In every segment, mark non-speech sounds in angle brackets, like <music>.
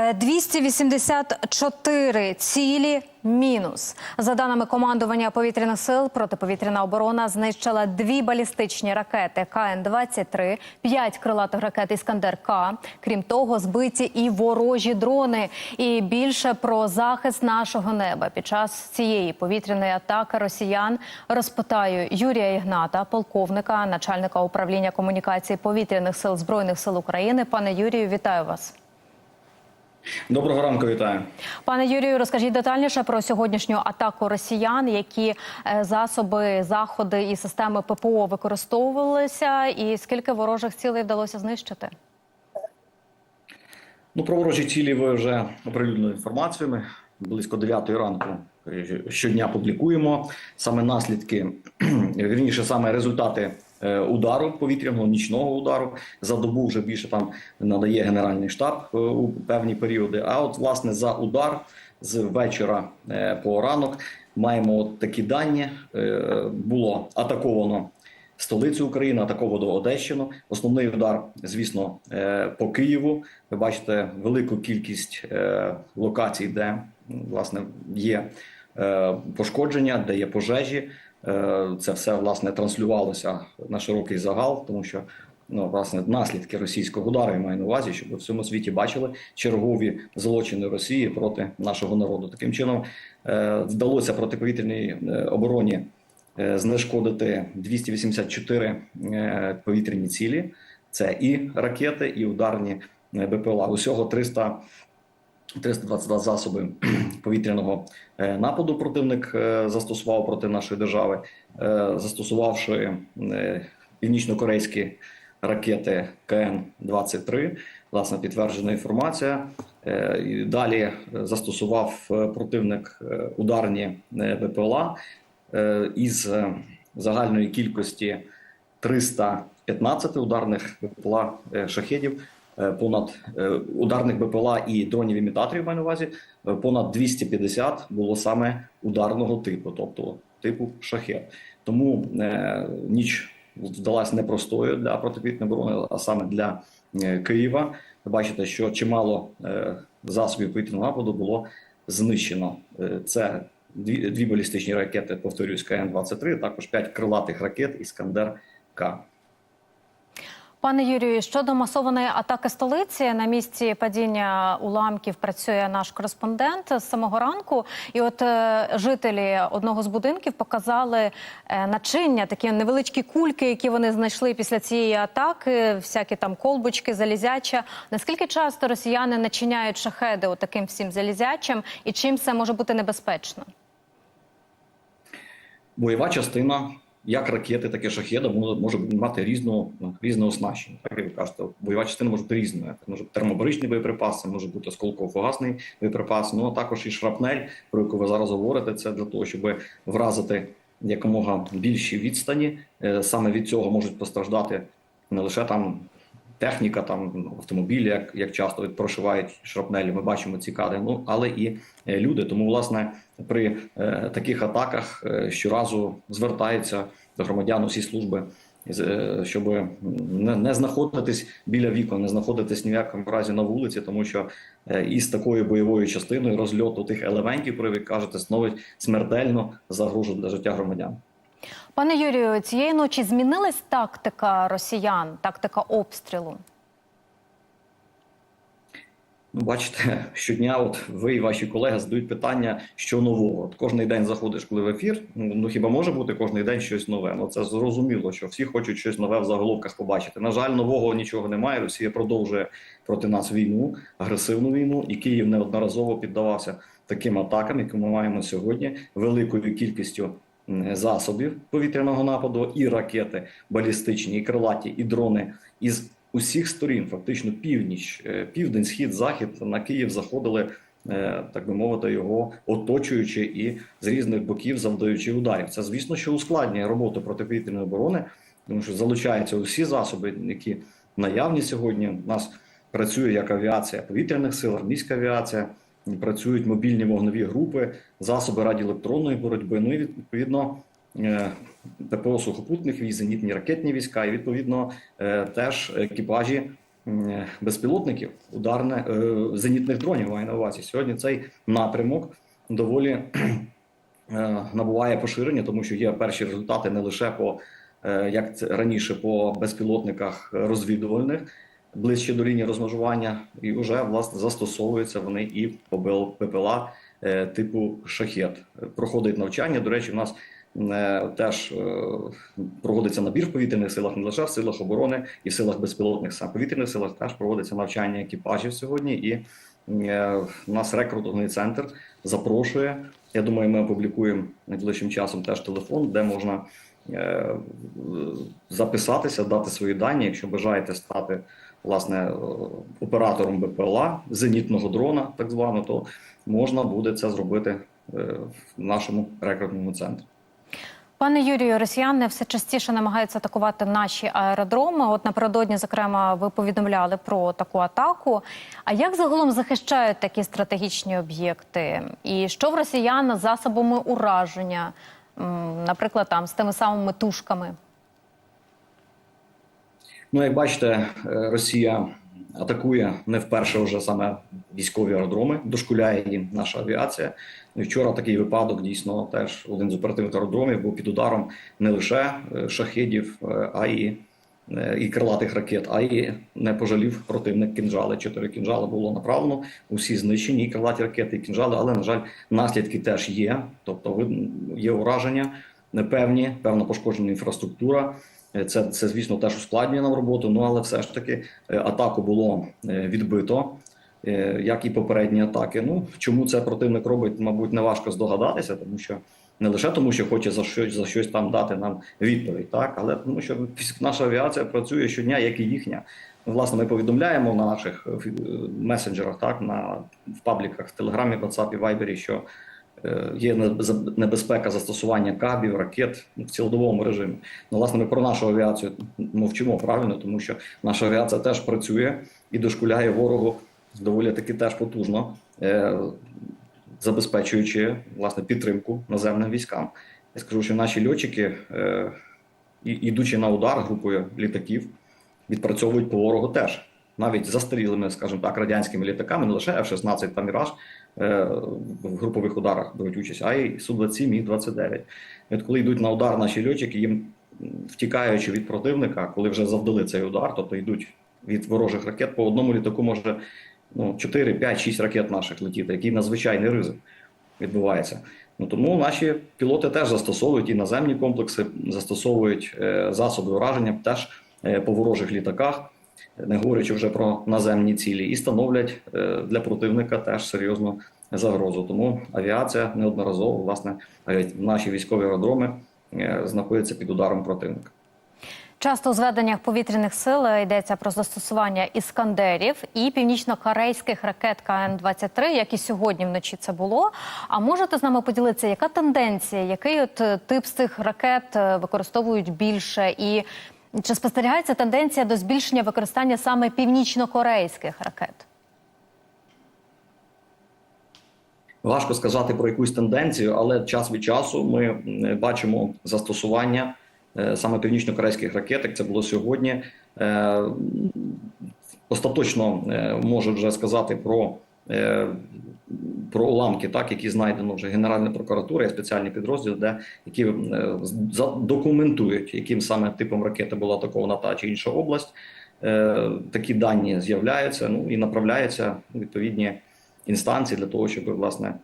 Е, 284 цілі мінус. За даними командування повітряних сил, протиповітряна оборона знищила дві балістичні ракети КН-23, п'ять крилатих ракет Іскандер-К. Крім того, збиті і ворожі дрони. І більше про захист нашого неба під час цієї повітряної атаки росіян розпитаю Юрія Ігната, полковника, начальника управління комунікації повітряних сил збройних сил України. Пане Юрію, вітаю вас. Доброго ранку, вітаю. Пане Юрію, розкажіть детальніше про сьогоднішню атаку росіян, які е, засоби, заходи і системи ППО використовувалися, і скільки ворожих цілей вдалося знищити? Ну, про ворожі цілі ви вже оприлюднили інформацію. Ми близько 9 ранку е, щодня публікуємо саме наслідки, <clears throat> вірніше, саме результати удару повітряного нічного удару. За добу вже більше там надає Генеральний штаб е, у певні періоди. А от власне за удар з вечора е, по ранок маємо от такі дані. Е, Було атаковано столицю України, атаковано Одещину. Основний удар, звісно, е, по Києву. Ви бачите велику кількість е, локацій, де власне є е, пошкодження, де є пожежі. Е, Це все власне транслювалося на широкий загал, тому що. Ну, власне, наслідки російського удару я маю на увазі, щоб в всьому світі бачили чергові злочини Росії проти нашого народу. Таким чином е, вдалося протиповітряній е, обороні знешкодити 284 е, повітряні цілі. Це і ракети, і ударні БПЛА. Усього 300 322 засоби <clears throat> повітряного е, нападу противник е, застосував проти нашої держави, е, застосувавши північно-корейські ракети КН-23. Власне, підтверджена інформація. Далі застосував противник ударні БПЛА із загальної кількості 315 ударних БПЛА шахедів, понад е, ударних БПЛА і дронів імітаторів маю на увазі, е, понад 250 було саме ударного типу, тобто типу шахет. Тому е, ніч вдалась непростою для протиповітряної оборони, а саме для е, Києва. Бачите, що чимало е, засобів повітряного нападу було знищено. Е, Це дві, дві балістичні ракети, повторюсь, КН-23, також п'ять крилатих ракет Іскандер-К. Пане Юрію, щодо масованої атаки столиці на місці падіння уламків працює наш кореспондент з самого ранку. І от е, жителі одного з будинків показали е, начиння, такі невеличкі кульки, які вони знайшли після цієї атаки, всякі там колбочки, залізяча. Наскільки часто росіяни начиняють шахеди от таким всім залізячим, і чим це може бути небезпечно? Бойова частина, як ракети, так і шахеда, може, мати різну, ну, різне оснащення. Так як ви кажете, бойова частина може бути різною. Може бути термобаричний боєприпас, може бути осколково-фугасний боєприпас, ну а також і шрапнель, про яку ви зараз говорите. Це для того, щоб вразити якомога більші відстані. Е, Саме від цього можуть постраждати не лише там. Техніка, там ну, автомобілі, як, як часто від- прошивають шрапнелі, ми бачимо ці кадри, ну але і е, люди. Тому, власне, при е, таких атаках е, щоразу звертаються до громадян усі служби, е, щоб не, не знаходитись біля вікон, не знаходитись ні в якому разі на вулиці, тому що е, із такою бойовою частиною розльоту тих елементів, про які кажете, становить смертельну загрозу для життя громадян. Пане Юрію, цієї ночі змінилась тактика росіян, тактика обстрілу? Ну, бачите, щодня, от ви і ваші колеги задають питання, що нового. От кожний день заходиш, коли в ефір. Ну ну, хіба може бути кожний день щось нове? Ну це зрозуміло, що всі хочуть щось нове в заголовках побачити. На жаль, нового нічого немає. Росія продовжує проти нас війну, агресивну війну, і Київ неодноразово піддавався таким атакам, які ми маємо сьогодні, великою кількістю засобів повітряного нападу, і ракети балістичні, і крилаті, і дрони із усіх сторін, фактично північ, е, південь, схід, захід на Київ заходили, е, так би мовити, його оточуючи і з різних боків завдаючи ударів. Це звісно, що ускладнює роботу протиповітряної оборони, тому що залучаються усі засоби, які наявні сьогодні. У нас працює як авіація повітряних сил, армійська авіація. Працюють мобільні вогневі групи, засоби радіоелектронної боротьби. Ну і відповідно е, ППО сухопутних військ, зенітні ракетні війська, і відповідно е, теж екіпажі безпілотників, ударне е, зенітних дронів маю на увазі. Сьогодні цей напрямок доволі е, набуває поширення, тому що є перші результати не лише по е, як це раніше по безпілотниках розвідувальних ближче до лінії розмежування, і вже власне застосовуються вони і БЛ ППЛА е, типу шахет. Проходить навчання. До речі, у нас е, теж е, проводиться набір в повітряних силах, не лише в силах оборони і в силах безпілотних сам повітряних силах теж проводиться навчання екіпажів сьогодні. І у нас рекрутинговий центр запрошує. Я думаю, ми опублікуємо найближчим часом теж телефон, де можна записатися, дати свої дані, якщо бажаєте стати власне е, оператором БПЛА зенітного дрона, так звано, то можна буде це зробити е, в нашому рекрутному центрі. Пане Юрію, росіяни все частіше намагаються атакувати наші аеродроми. От напередодні, зокрема, ви повідомляли про таку атаку. А як загалом захищають такі стратегічні об'єкти? І що в росіян засобами ураження, наприклад, там з тими самими тушками? Ну, як бачите, е, Росія атакує не вперше вже саме військові аеродроми, дошкуляє їм наша авіація. Ну, і вчора такий випадок дійсно теж один з оперативних аеродромів був під ударом не лише е, шахедів, е, а й і крилатих ракет, а й не пожалів противник кінжали. Чотири кінжали було направлено. Усі знищені, і крилаті ракети, і кінжали, але на жаль, наслідки теж є. Тобто, є ураження непевні, певна пошкоджена інфраструктура. Е, Це, це, звісно, теж ускладнює нам роботу. Ну але все ж таки е, атаку було е, відбито, як і попередні атаки. Ну чому це противник робить, мабуть, не важко здогадатися, тому що не лише тому, що хоче за щось за щось там дати нам відповідь, так але тому, що наша авіація працює щодня, як і їхня. Власне, ми повідомляємо на наших месенджерах, так на в пабліках, в Телеграмі, WhatsApp і Viber, що є небезпека застосування кабів, ракет ну, в цілодобовому режимі. Ну, власне, ми про нашу авіацію мовчимо правильно, тому що наша авіація теж працює і дошкуляє ворогу доволі таки теж потужно, е, забезпечуючи власне підтримку наземним військам. Я скажу, що наші льотчики, е, ідучи на удар групою літаків, відпрацьовують по ворогу теж. Навіть застарілими, скажімо так, радянськими літаками, не лише F-16 та Міраж е, в групових ударах беруть участь, а й Су-27, Міг-29. І От коли йдуть на удар наші льотчики, їм втікаючи від противника, коли вже завдали цей удар, тобто йдуть від ворожих ракет, по одному літаку може ну, 4, 5, 6 ракет наших летіти, який надзвичайний ризик відбувається. Ну тому наші пілоти теж застосовують і наземні комплекси, застосовують е, засоби ураження теж е, по ворожих літаках, не говорячи вже про наземні цілі, і становлять е, для противника теж серйозну загрозу. Тому авіація неодноразово, власне, навіть наші військові аеродроми е, знаходяться під ударом противника. Часто у зведеннях повітряних сил йдеться про застосування іскандерів і північно-корейських ракет КН-23, як і сьогодні вночі це було. А можете з нами поділитися, яка тенденція, який от е, тип з цих ракет е, використовують більше, і чи спостерігається тенденція до збільшення використання саме північно-корейських ракет? Важко сказати про якусь тенденцію, але час від часу ми бачимо застосування е, саме північно-корейських ракет. як Це було сьогодні. Е, Остаточно е, можу вже сказати про, про уламки, так які знайдено вже Генеральна прокуратура і спеціальні підрозділи, де які е, документують, яким саме типом ракети була атакована та чи інша область. Е, Такі дані з'являються ну і направляються у відповідні інстанції для того, щоб власне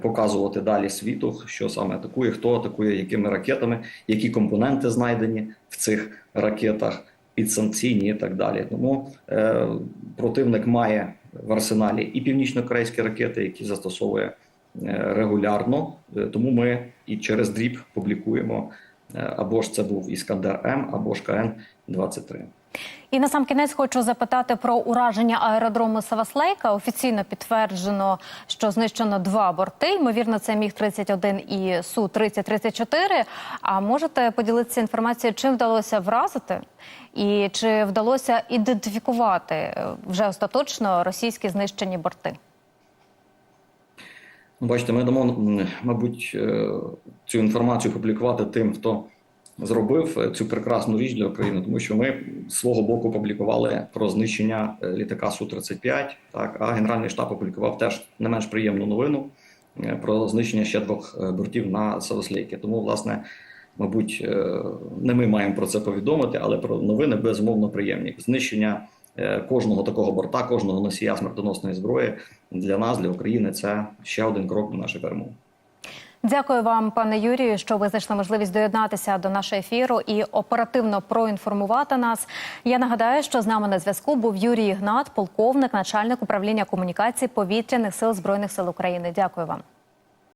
показувати далі світу, що саме атакує, хто атакує, якими ракетами, які компоненти знайдені в цих ракетах, підсанкційні і так далі. Тому е, противник має в арсеналі і північно-корейські ракети, які застосовує е, регулярно. Е, Тому ми і через дріб публікуємо е, або ж це був Іскандер М, або ж КН 23 І на сам кінець хочу запитати про ураження аеродрому Саваслейка. Офіційно підтверджено, що знищено два борти. Ймовірно, це міг 31 і су 3034 А можете поділитися інформацією, чим вдалося вразити, і чи вдалося ідентифікувати е, вже остаточно російські знищені борти? Ну, Бачите, ми дамо, мабуть, е, цю інформацію публікувати тим, хто зробив е, цю прекрасну річ для України, тому що ми свого боку публікували про знищення е, літака су 35 Так а Генеральний штаб опублікував теж не менш приємну новину е, про знищення ще двох бортів на Савослейки. Тому, власне, мабуть, не ми маємо про це повідомити, але про новини безумовно приємні. Знищення кожного такого борта, кожного носія смертоносної зброї для нас, для України, це ще один крок до нашої перемоги. Дякую вам, пане Юрію, що ви знайшли можливість доєднатися до нашого ефіру і оперативно проінформувати нас. Я нагадаю, що з нами на зв'язку був Юрій Ігнат, полковник, начальник управління комунікації повітряних сил збройних сил України. Дякую вам.